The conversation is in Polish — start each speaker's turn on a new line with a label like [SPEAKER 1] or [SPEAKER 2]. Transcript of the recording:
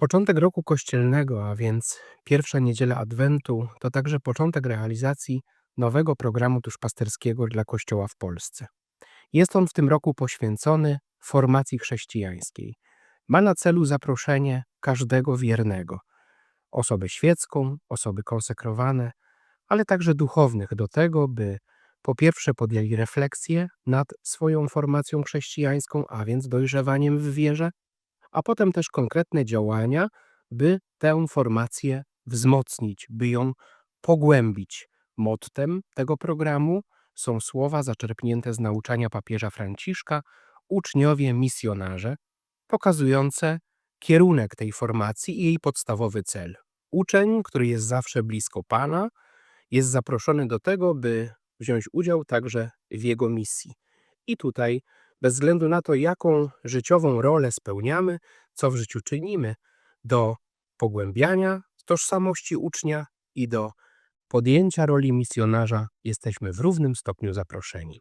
[SPEAKER 1] Początek roku kościelnego, a więc pierwsza niedziela Adwentu, to także początek realizacji nowego programu duszpasterskiego dla Kościoła w Polsce. Jest on w tym roku poświęcony formacji chrześcijańskiej. Ma na celu zaproszenie każdego wiernego, osobę świecką, osoby konsekrowane, ale także duchownych do tego, by po pierwsze podjęli refleksję nad swoją formacją chrześcijańską, a więc dojrzewaniem w wierze, a potem też konkretne działania, by tę formację wzmocnić, by ją pogłębić. Mottem tego programu są słowa zaczerpnięte z nauczania papieża Franciszka, uczniowie misjonarze, pokazujące kierunek tej formacji i jej podstawowy cel. Uczeń, który jest zawsze blisko Pana, jest zaproszony do tego, by wziąć udział także w jego misji. I tutaj, bez względu na to, jaką życiową rolę spełniamy, co w życiu czynimy, do pogłębiania tożsamości ucznia i do podjęcia roli misjonarza jesteśmy w równym stopniu zaproszeni.